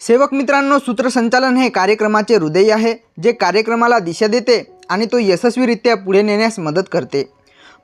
सेवक मित्रांनो सूत्रसंचालन हे कार्यक्रमाचे हृदय आहे जे कार्यक्रमाला दिशा देते आणि तो यशस्वीरित्या पुढे नेण्यास मदत करते.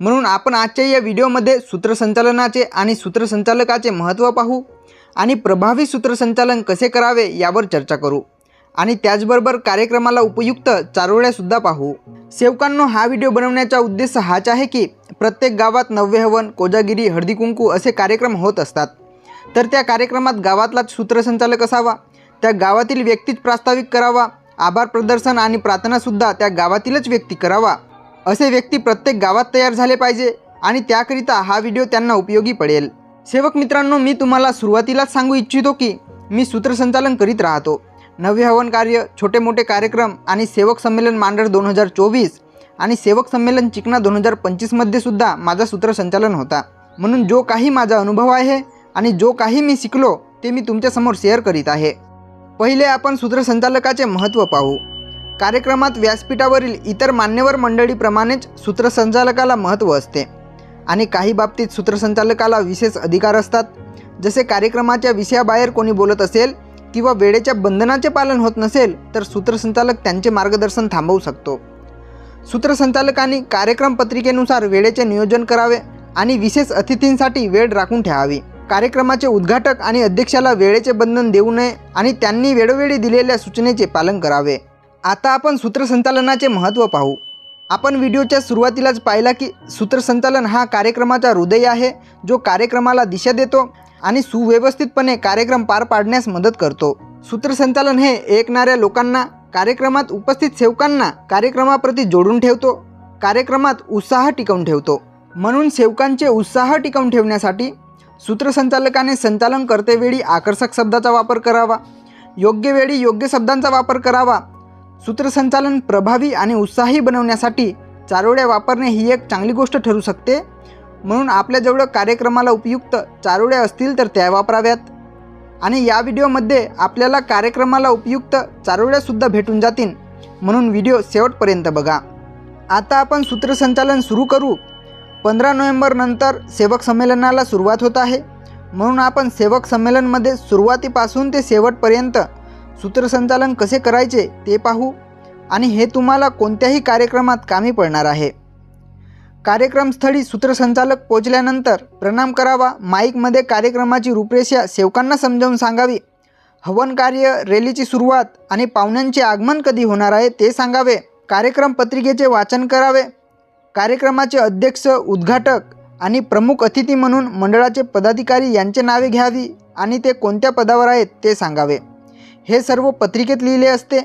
म्हणून आपण आजच्या या व्हिडिओमध्ये सूत्रसंचालनाचे आणि सूत्रसंचालकाचे महत्त्व पाहू आणि प्रभावी सूत्रसंचालन कसे करावे यावर चर्चा करू आणि त्याचबरोबर कार्यक्रमाला उपयुक्त चारोळ्यासुद्धा पाहू. सेवकांनो हा व्हिडिओ बनवण्याचा उद्देश हाच आहे की प्रत्येक गावात नव्य हवन कोजागिरी हळदी कुंकू असे कार्यक्रम होत असतात. तर त्या कार्यक्रमात गावातलाच सूत्रसंचालक असावा त्या गावातील व्यक्तीच प्रास्ताविक करावा आभार प्रदर्शन आणि प्रार्थनासुद्धा त्या गावातीलच व्यक्ती करावा असे व्यक्ती प्रत्येक गावात तयार झाले पाहिजे आणि त्याकरिता हा व्हिडिओ त्यांना उपयोगी पडेल. सेवक मित्रांनो मी तुम्हाला सुरुवातीलाच सांगू इच्छितो की मी सूत्रसंचालन करीत राहतो. नवे हवन कार्य छोटे मोठे कार्यक्रम आणि सेवक संमेलन मांडर दोन हजार चोवीस आणि सेवक संमेलन चिकना दोन हजार पंचवीसमध्ये सुद्धा माझा सूत्रसंचालन होता. म्हणून जो काही माझा अनुभव आहे आणि जो काही मी शिकलो ते मी तुमच्यासमोर शेअर करीत आहे. पहिले आपण सूत्रसंचालकाचे महत्त्व पाहू. कार्यक्रमात व्यासपीठावरील इतर मान्यवर मंडळीप्रमाणेच सूत्रसंचालकाला महत्त्व असते. आणि काही बाबतीत सूत्रसंचालकाला विशेष अधिकार असतात. जसे कार्यक्रमाच्या विषयाबाहेर कोणी बोलत असेल किंवा वेळेच्या बंधनाचे पालन होत नसेल तर सूत्रसंचालक त्यांचे मार्गदर्शन थांबवू शकतो. सूत्रसंचालकांनी कार्यक्रम पत्रिकेनुसार वेळेचे नियोजन करावे आणि विशेष अतिथींसाठी वेळ राखून ठेवावी. कार्यक्रमाचे उद्घाटक आणि अध्यक्षाला वेळेचे बंधन देऊ नये आणि त्यांनी वेळोवेळी दिलेल्या सूचनेचे पालन करावे. आता आपण सूत्रसंचालनाचे महत्त्व पाहू. आपण व्हिडिओच्या सुरुवातीलाच पाहिला की सूत्रसंचालन हा कार्यक्रमाचा हृदय आहे जो कार्यक्रमाला दिशा देतो आणि सुव्यवस्थितपणे कार्यक्रम पार पाडण्यास मदत करतो. सूत्रसंचालन हे ऐकणाऱ्या लोकांना कार्यक्रमात उपस्थित सेवकांना कार्यक्रमाप्रती जोडून ठेवतो कार्यक्रमात उत्साह टिकवून ठेवतो. म्हणून सेवकांचे उत्साह टिकवून ठेवण्यासाठी सूत्रसंचालकाने संचालन करतेवेळी आकर्षक शब्दाचा वापर करावा. योग्य वेळी योग्य शब्दांचा वापर करावा. सूत्रसंचालन प्रभावी आणि उत्साही बनवण्यासाठी चारोळ्या वापरणे ही एक चांगली गोष्ट ठरू शकते. म्हणून आपल्याजवळ कार्यक्रमाला उपयुक्त चारोळ्या असतील तर त्या वापराव्यात. आणि या व्हिडिओमध्ये आपल्याला कार्यक्रमाला उपयुक्त चारोळ्यासुद्धा भेटून जातील. म्हणून व्हिडिओ शेवटपर्यंत बघा. आता आपण सूत्रसंचालन सुरू करू. पंधरा नोव्हेंबरनंतर सेवक संमेलनाला सुरुवात होत आहे. म्हणून आपण सेवक संमेलनमध्ये सुरुवातीपासून ते शेवटपर्यंत सूत्रसंचालन कसे करायचे ते पाहू आणि हे तुम्हाला कोणत्याही कार्यक्रमात कामी पडणार आहे. कार्यक्रमस्थळी सूत्रसंचालक पोचल्यानंतर प्रणाम करावा माईकमध्ये कार्यक्रमाची रूपरेषा सेवकांना समजावून सांगावी हवन कार्य रॅलीची सुरुवात आणि पाहुण्यांचे आगमन कधी होणार आहे ते सांगावे कार्यक्रम पत्रिकेचे वाचन करावे कार्यक्रमाचे अध्यक्ष उद्घाटक आणि प्रमुख अतिथी म्हणून मंडळाचे पदाधिकारी यांचे नावे घ्यावी आणि ते कोणत्या पदावर आहेत ते सांगावे. हे सर्व पत्रिकेत लिहिले असते.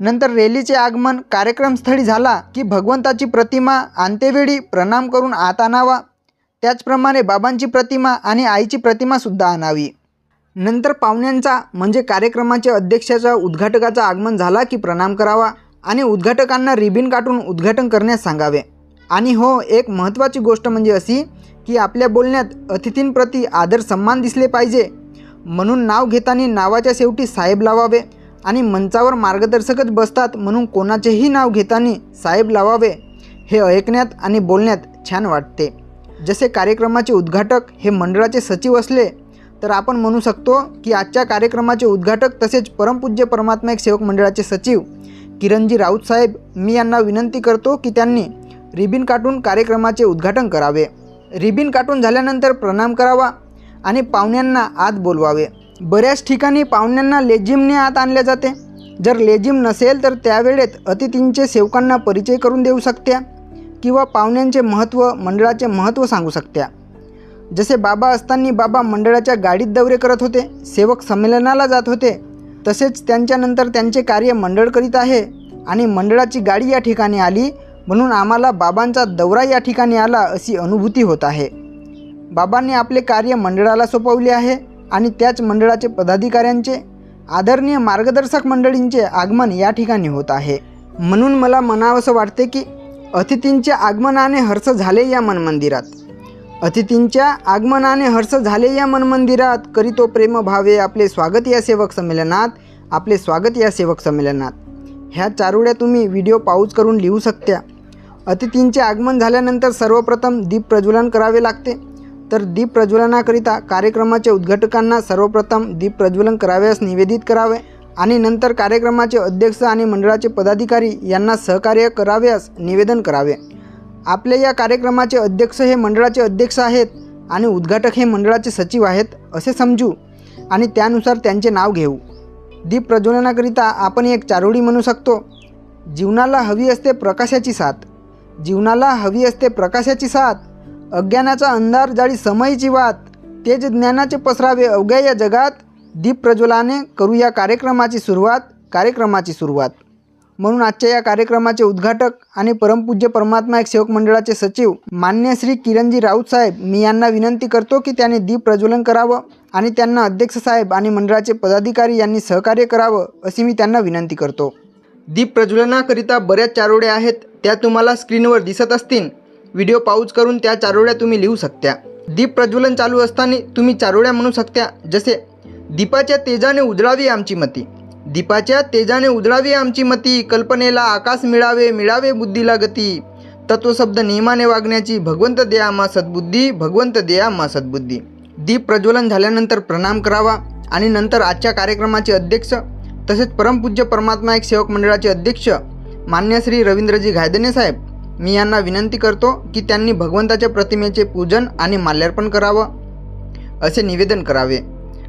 नंतर रॅलीचे आगमन कार्यक्रमस्थळी झाला की भगवंताची प्रतिमा आणतेवेळी प्रणाम करून आत आणावा. त्याचप्रमाणे बाबांची प्रतिमा आणि आईची प्रतिमासुद्धा आणावी. नंतर पाहुण्यांचा म्हणजे कार्यक्रमाच्या अध्यक्षाचा उद्घाटकाचा आगमन झाला की प्रणाम करावा आणि उद्घाटकांना रिबिन काढून उद्घाटन करण्यास सांगावे. आणि हो एक महत्त्वाची गोष्ट म्हणजे अशी की आपल्या बोलण्यात अतिथींप्रती आदर सन्मान दिसले पाहिजे. म्हणून नाव घेताना नावाच्या शेवटी साहेब लावावे आणि मंचावर मार्गदर्शकच बसतात म्हणून कोणाचेही नाव घेताना साहेब लावावे हे ऐकण्यात आणि बोलण्यात छान वाटते. जसे कार्यक्रमाचे उद्घाटक हे मंडळाचे सचिव असले तर आपण म्हणू शकतो की आजच्या कार्यक्रमाचे उद्घाटक तसेच परमपूज्य परमात्मा एक सेवक मंडळाचे सचिव किरणजी राऊत साहेब. मी यांना विनंती करतो की त्यांनी रिबिन काटून कार्यक्रमाचे उद्घाटन करावे. रिबिन काटून झाल्यानंतर प्रणाम करावा आणि पाहुण्यांना आत बोलवावे. बऱ्याच ठिकाणी पाहुण्यांना लेझिमने आत आणले जाते. जर लेझिम नसेल तर त्यावेळेत अतिथींचे सेवकांना परिचय करून देऊ शकत्या किंवा पाहुण्यांचे महत्त्व मंडळाचे महत्त्व सांगू शकत्या. जसे बाबा असताना बाबा मंडळाच्या गाडीत दौरे करत होते सेवक संमेलनाला जात होते तसेच त्यांच्यानंतर त्यांचे कार्य मंडळ करीत आहे आणि मंडळाची गाडी या ठिकाणी आली म्हणून आम्हाला बाबांचा दौरा या ठिकाणी आला अशी अनुभूती होत आहे. बाबांनी आपले कार्य मंडळाला सोपवले आहे आणि त्याच मंडळाचे पदाधिकाऱ्यांचे आदरणीय मार्गदर्शक मंडळींचे आगमन या ठिकाणी होत आहे. म्हणून मला म्हणावंसं वाटते की अतिथींच्या आगमनाने हर्ष झाले या मनमंदिरात. अतिथींच्या आगमनाने हर्ष झाले या मनमंदिरात करीतो प्रेम भावे आपले स्वागत या सेवक संमेलनात आपले स्वागत या सेवक संमेलनात. ह्या चारुड्या तुम्ही व्हिडिओ पाऊज करून लिहू शकत्या. अतिथींचे आगमन झाल्यानंतर सर्वप्रथम दीप प्रज्वलन करावे लागते. तर दीप प्रज्वलनाकरिता कार्यक्रमाचे उद्घाटकांना सर्वप्रथम दीप प्रज्वलन करावयास निवेदित करावे आणि नंतर कार्यक्रमाचे अध्यक्ष आणि मंडळाचे पदाधिकारी यांना सहकार्य करावयास निवेदन करावे. आपले या कार्यक्रमाचे अध्यक्ष हे मंडळाचे अध्यक्ष आहेत आणि उद्घाटक हे मंडळाचे सचिव आहेत असे समजू आणि त्यानुसार त्यांचे नाव घेऊ. दीप प्रज्वलनाकरिता आपण एक चारोळी म्हणू शकतो. जीवनाला हवी असते प्रकाशाची साथ. जीवनाला हवी असते प्रकाशाची साथ अज्ञानाचा अंधार जाळी समयीची वात तेज ज्ञानाचे पसरावे अवघ्या या जगात दीप प्रज्वलाने करू या कार्यक्रमाची सुरुवात कार्यक्रमाची सुरुवात. म्हणून आजच्या या कार्यक्रमाचे उद्घाटक आणि परमपूज्य परमात्मा एक सेवक मंडळाचे सचिव मान्य श्री किरणजी राऊत साहेब मी यांना विनंती करतो की त्यांनी दीप प्रज्वलन करावं आणि त्यांना अध्यक्ष साहेब आणि मंडळाचे पदाधिकारी यांनी सहकार्य करावं अशी मी त्यांना विनंती करतो. दीप प्रज्वलनाकरिता बऱ्याच चारोळ्या आहेत त्या तुम्हाला स्क्रीनवर दिसत असतील. व्हिडिओ पाऊज करून त्या चारोळ्या तुम्ही लिहू शकता. दीप प्रज्वलन चालू असताना तुम्ही चारोळ्या म्हणू शकता जसे दीपाच्या तेजाने उजळावी आमची मती. दीपाच्या तेजाने उजळावी आमची मती. कल्पनेला आकाश मिळावे मिळावे बुद्धीला गती. तत्वशब्द नियमाने वागण्याची भगवंत दया मा सद्बुद्धी भगवंत दया मा सद्बुद्धी. दीप प्रज्वलन झाल्यानंतर प्रणाम करावा आणि नंतर आजच्या कार्यक्रमाचे अध्यक्ष तसेच परमपूज्य परमात्मा एक सेवक मंडळाचे अध्यक्ष मान्य श्री रवींद्रजी घायदने साहेब मी यांना विनंती करतो की त्यांनी भगवंताच्या प्रतिमेचे पूजन आणि माल्यार्पण करावं असे निवेदन करावे.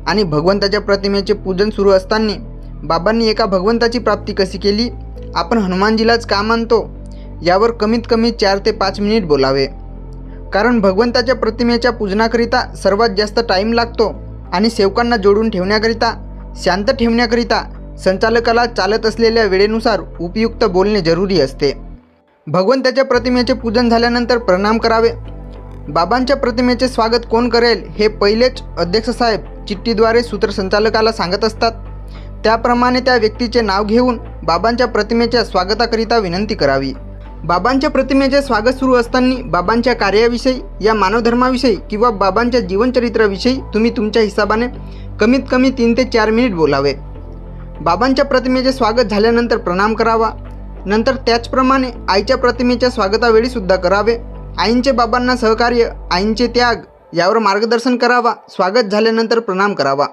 आणि भगवंताच्या प्रतिमेचे पूजन सुरू असताना बाबांनी एका भगवंताची प्राप्ती कशी केली आपण हनुमानजीलाच का मानतो यावर कमीत कमी चार ते पाच मिनिट बोलावे. कारण भगवंताच्या प्रतिमेच्या पूजनाकरिता सर्वात जास्त टाईम लागतो आणि सेवकांना जोडून ठेवण्याकरिता शांत ठेवण्याकरिता संचालकाला चालत असलेल्या वेळेनुसार उपयुक्त बोलणे जरुरी असते. भगवंताच्या प्रतिमेचे पूजन झाल्यानंतर प्रणाम करावे. बाबांच्या प्रतिमेचे स्वागत कोण करेल हे पहिलेच अध्यक्ष साहेब चिठ्ठीद्वारे सूत्रसंचालकाला सांगत असतात. त्याप्रमाणे त्या व्यक्तीचे नाव घेऊन बाबांच्या प्रतिमेच्या स्वागताकरिता विनंती करावी. बाबांच्या प्रतिमेचे स्वागत सुरू असताना बाबांच्या कार्याविषयी या मानवधर्माविषयी किंवा बाबांच्या जीवनचरित्राविषयी तुम्ही तुमच्या हिसाबाने कमीत कमी तीन ते चार मिनिट बोलावे. बाबांच्या प्रतिमेचे स्वागत झाल्यानंतर प्रणाम करावा. नंतर त्याचप्रमाणे आईच्या प्रतिमेच्या स्वागतावेळी सुद्धा करावे. आईंचे बाबांना सहकार्य आईंचे त्याग यावर मार्गदर्शन करावा. स्वागत झाल्यानंतर प्रणाम करावा.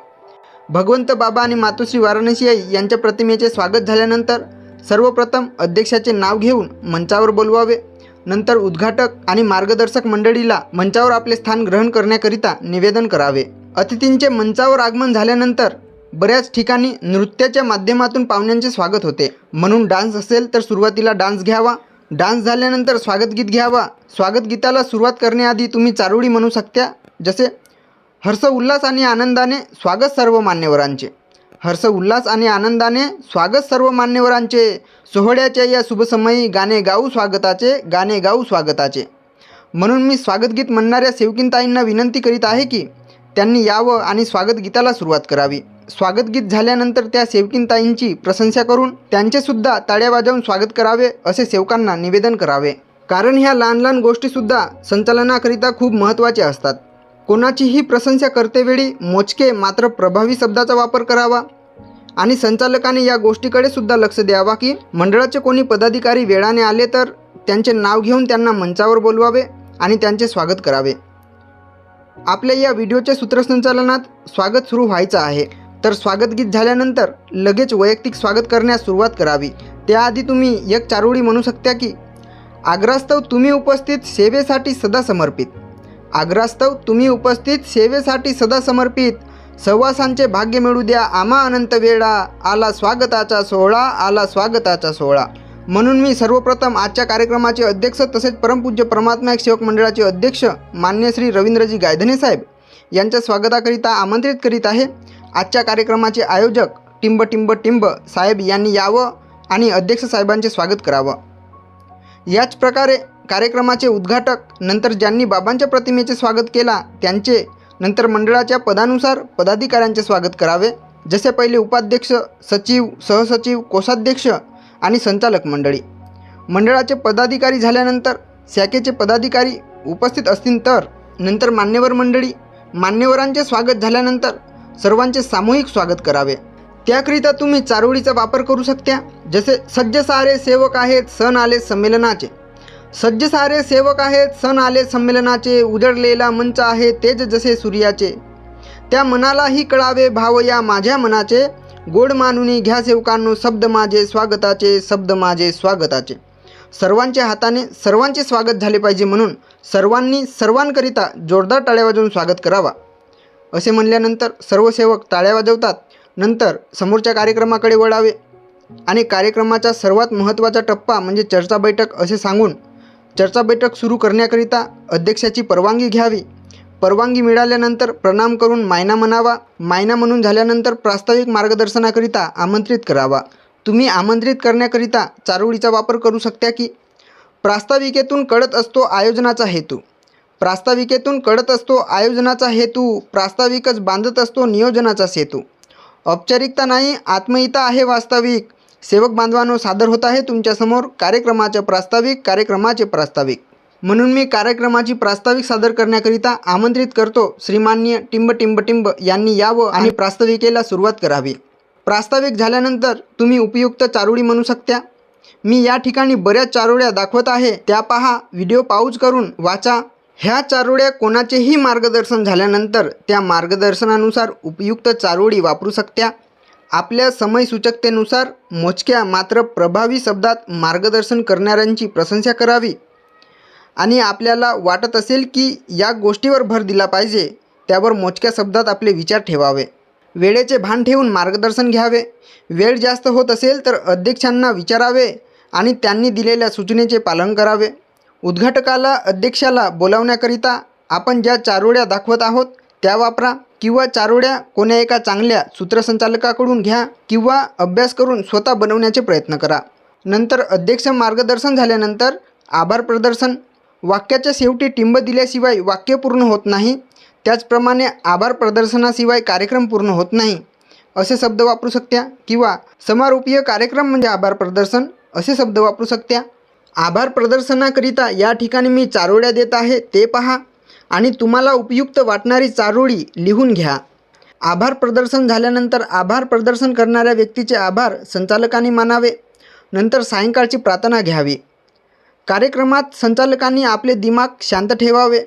भगवंत बाबा आणि मातोश्री वाराणसी आई यांच्या प्रतिमेचे स्वागत झाल्यानंतर सर्वप्रथम अध्यक्षाचे नाव घेऊन मंचावर बोलवावे. नंतर उद्घाटक आणि मार्गदर्शक मंडळीला मंचावर आपले स्थान ग्रहण करण्याकरिता निवेदन करावे. अतिथींचे मंचावर आगमन झाल्यानंतर बऱ्याच ठिकाणी नृत्याच्या माध्यमातून पाहुण्यांचे स्वागत होते. म्हणून डान्स असेल तर सुरुवातीला डान्स घ्यावा. डान्स झाल्यानंतर स्वागत गीत घ्यावा. स्वागत गीताला सुरुवात करण्याआधी तुम्ही चारोळी म्हणू शकता. जसे हर्ष उल्हास आणि आनंदाने स्वागत सर्व मान्यवरांचे. हर्ष उल्हास आणि आनंदाने स्वागत सर्व मान्यवरांचे. सोहळ्याच्या या शुभसमयी गाणे गाऊ स्वागताचे गाणे गाऊ स्वागताचे. म्हणून मी स्वागत गीत म्हणणाऱ्या सेवकीनताईंना विनंती करीत आहे की त्यांनी यावं आणि स्वागत गीताला सुरुवात करावी. स्वागतगीत झाल्यानंतर त्या सेवकींताईंची प्रशंसा करून त्यांचेसुद्धा टाळ्या वाजवून स्वागत करावे असे सेवकांना निवेदन करावे. कारण ह्या लहान लहान गोष्टीसुद्धा संचालनाकरिता खूप महत्त्वाच्या असतात. कोणाचीही प्रशंसा करतेवेळी मोजके मात्र प्रभावी शब्दाचा वापर करावा आणि संचालकाने या गोष्टीकडे सुद्धा लक्ष द्यावा की मंडळाचे कोणी पदाधिकारी वेळाने आले तर त्यांचे नाव घेऊन त्यांना मंचावर बोलवावे आणि त्यांचे स्वागत करावे. आपल्या या व्हिडिओच्या सूत्रसंचालनात स्वागत सुरू व्हायचं आहे. तर स्वागतगीत झाल्यानंतर लगेच वैयक्तिक स्वागत करण्यास सुरुवात करावी. त्याआधी तुम्ही एक चारोळी म्हणू शकता की आग्रास्तव तुम्ही उपस्थित सेवेसाठी सदा समर्पित. आग्रास्तव तुम्ही उपस्थित सेवेसाठी सदा समर्पित. सहवासांचे भाग्य मिळू द्या. आमा अनंत वेळा आला स्वागताचा सोहळा आला स्वागताचा सोहळा म्हणून मी सर्वप्रथम आजच्या कार्यक्रमाचे अध्यक्ष तसेच परमपूज्य परमात्मा एक सेवक मंडळाचे अध्यक्ष मान्य श्री रवींद्रजी गायधने साहेब यांच्या स्वागताकरिता आमंत्रित करीत आहे. आजच्या कार्यक्रमाचे आयोजक टिंब टिंब टिंब साहेब यांनी यावं आणि अध्यक्ष साहेबांचे स्वागत करावं. याच प्रकारे कार्यक्रमाचे उद्घाटक नंतर ज्यांनी बाबांच्या प्रतिमेचे स्वागत केला त्यांचे नंतर मंडळाच्या पदानुसार पदाधिकाऱ्यांचे स्वागत करावे. जसे पहिले उपाध्यक्ष सचिव सहसचिव कोषाध्यक्ष आणि संचालक मंडळी. मंडळाचे पदाधिकारी झाल्यानंतर शाखेचे पदाधिकारी उपस्थित असतील तर नंतर मान्यवर मंडळी मान्यवरांचे स्वागत झाल्यानंतर सर्वांचे सामूहिक स्वागत करावे. त्याकरिता तुम्ही चारोळीचा वापर करू शकता जसे सज्ज सारे सेवक आहेत सण आले संमेलनाचे. सज्ज सारे सेवक आहेत सण आले संमेलनाचे उजळलेला मंच आहे तेज जसे सूर्याचे. त्या मनालाही कळावे भाव या माझ्या मनाचे. गोड मानुनी घ्या सेवकांनो शब्द माझे स्वागताचे शब्द माझे स्वागताचे. सर्वांच्या हाताने सर्वांचे स्वागत झाले पाहिजे म्हणून सर्वांनी सर्वांकरिता जोरदार टाळ्या वाजवून स्वागत करावा. असे म्हणल्यानंतर सर्व सेवक टाळ्या वाजवतात. नंतर समोरच्या कार्यक्रमाकडे वळावे. आणि कार्यक्रमाचा सर्वात महत्त्वाचा टप्पा म्हणजे चर्चा बैठक असे सांगून चर्चा बैठक सुरू करण्याकरिता अध्यक्षाची परवानगी घ्यावी. परवानगी मिळाल्यानंतर प्रणाम करून मायना म्हणावा. मायना म्हणून झाल्यानंतर प्रास्ताविक मार्गदर्शनाकरिता आमंत्रित करावा. तुम्ही आमंत्रित करण्याकरिता चारोळीचा वापर करू शकता की? प्रास्ताविकेतून कळत असतो आयोजनाचा हेतू. प्रास्ताविकेतून कळत असतो आयोजनाचा हेतू प्रास्ताविकच बांधत असतो नियोजनाचा सेतू. औपचारिकता नाही आत्मयिता आहे वास्तविक. सेवक बांधवानो सादर होत आहे तुमच्यासमोर कार्यक्रमाचे प्रास्ताविक कार्यक्रमाचे प्रास्ताविक. म्हणून मी कार्यक्रमाची प्रास्ताविक सादर करण्याकरिता आमंत्रित करतो श्रीमान्य टिंब टिंब टिंब यांनी यावं आणि प्रास्ताविकेला सुरुवात करावी. प्रास्ताविक झाल्यानंतर तुम्ही उपयुक्त चारोळी म्हणू शकता मी या ठिकाणी बऱ्याच चारोळ्या दाखवत आहे त्या पहा व्हिडिओ पाऊज करून वाचा. ह्या चारोळ्या कोणाचेही मार्गदर्शन झाल्यानंतर त्या मार्गदर्शनानुसार उपयुक्त चारोळी वापरू शकत्या. आपल्या समयसूचकतेनुसार मोजक्या मात्र प्रभावी शब्दात मार्गदर्शन करणाऱ्यांची प्रशंसा करावी. आणि आपल्याला वाटत असेल की या गोष्टीवर भर दिला पाहिजे त्यावर मोजक्या शब्दात आपले विचार ठेवावे. वेळेचे भान ठेवून मार्गदर्शन घ्यावे. वेळ जास्त होत असेल तर अध्यक्षांना विचारावे आणि त्यांनी दिलेल्या सूचनेचे पालन करावे. उद्घाटकाला अध्यक्षाला बोलावण्याकरिता आपण ज्या चारोळ्या दाखवत आहोत त्या वापरा किंवा चारोळ्या कोण्या एका चांगल्या सूत्रसंचालकाकडून घ्या किंवा अभ्यास करून स्वतः बनवण्याचे प्रयत्न करा. नंतर अध्यक्ष मार्गदर्शन झाल्यानंतर आभार प्रदर्शन. वाक्याच्या शेवटी टिंब दिल्याशिवाय वाक्य पूर्ण होत नाही. त्याचप्रमाणे आभार प्रदर्शनाशिवाय कार्यक्रम पूर्ण होत नाही. असे शब्द वापरू शकत्या किंवा समारोपीय कार्यक्रम म्हणजे आभार प्रदर्शन. असे शब्द वापरू शकत्या. आभार प्रदर्शनाकरिता या ठिकाणी मी चारोळ्या देत आहे ते पहा. आणि तुम्हाला उपयुक्त वाटणारी चारोळी लिहून घ्या. आभार प्रदर्शन झाल्यानंतर आभार प्रदर्शन करणाऱ्या व्यक्तीचे आभार संचालकांनी मानावे. नंतर सायंकाळची प्रार्थना घ्यावी. कार्यक्रमात संचालकांनी आपले दिमाग शांत ठेवावे.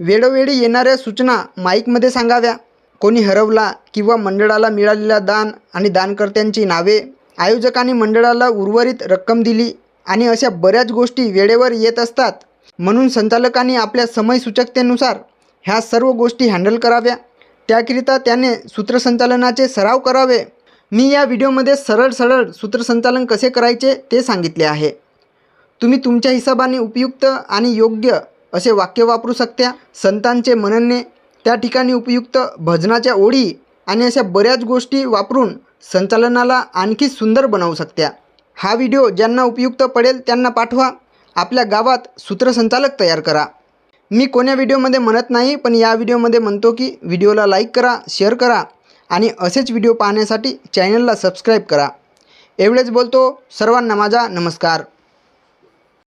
वेळोवेळी येणाऱ्या सूचना माईकमध्ये सांगाव्या. कोणी हरवला किंवा मंडळाला मिळालेला दान आणि दानकर्त्यांची नावे. आयोजकांनी मंडळाला उर्वरित रक्कम दिली. आणि अशा बऱ्याच गोष्टी वेळेवर येत असतात. म्हणून संचालकांनी आपल्या समयसूचकतेनुसार ह्या सर्व गोष्टी हँडल कराव्या. त्याकरिता त्याने सूत्रसंचालनाचे सराव करावे. मी या व्हिडिओमध्ये सरळ सरळ सूत्रसंचालन कसे करायचे ते सांगितले आहे. तुम्ही तुमच्या हिशोबाने उपयुक्त आणि योग्य असे वाक्य वापरू शकता संतांचे मनने त्या ठिकाणी उपयुक्त भजनाच्या ओळी आणि अशा बऱ्याच गोष्टी वापरून संचालनाला आणखी सुंदर बनवू शकत्या. हा व्हिडिओ ज्यांना उपयुक्त पडेल त्यांना पाठवा. आपल्या गावात सूत्रसंचालक तयार करा. मी कोण्या व्हिडिओमध्ये म्हणत नाही पण या व्हिडिओमध्ये म्हणतो की व्हिडिओला लाईक करा शेअर करा आणि असेच व्हिडिओ पाहण्यासाठी चॅनलला सबस्क्राईब करा. एवढेच बोलतो. सर्वांना माझा नमस्कार.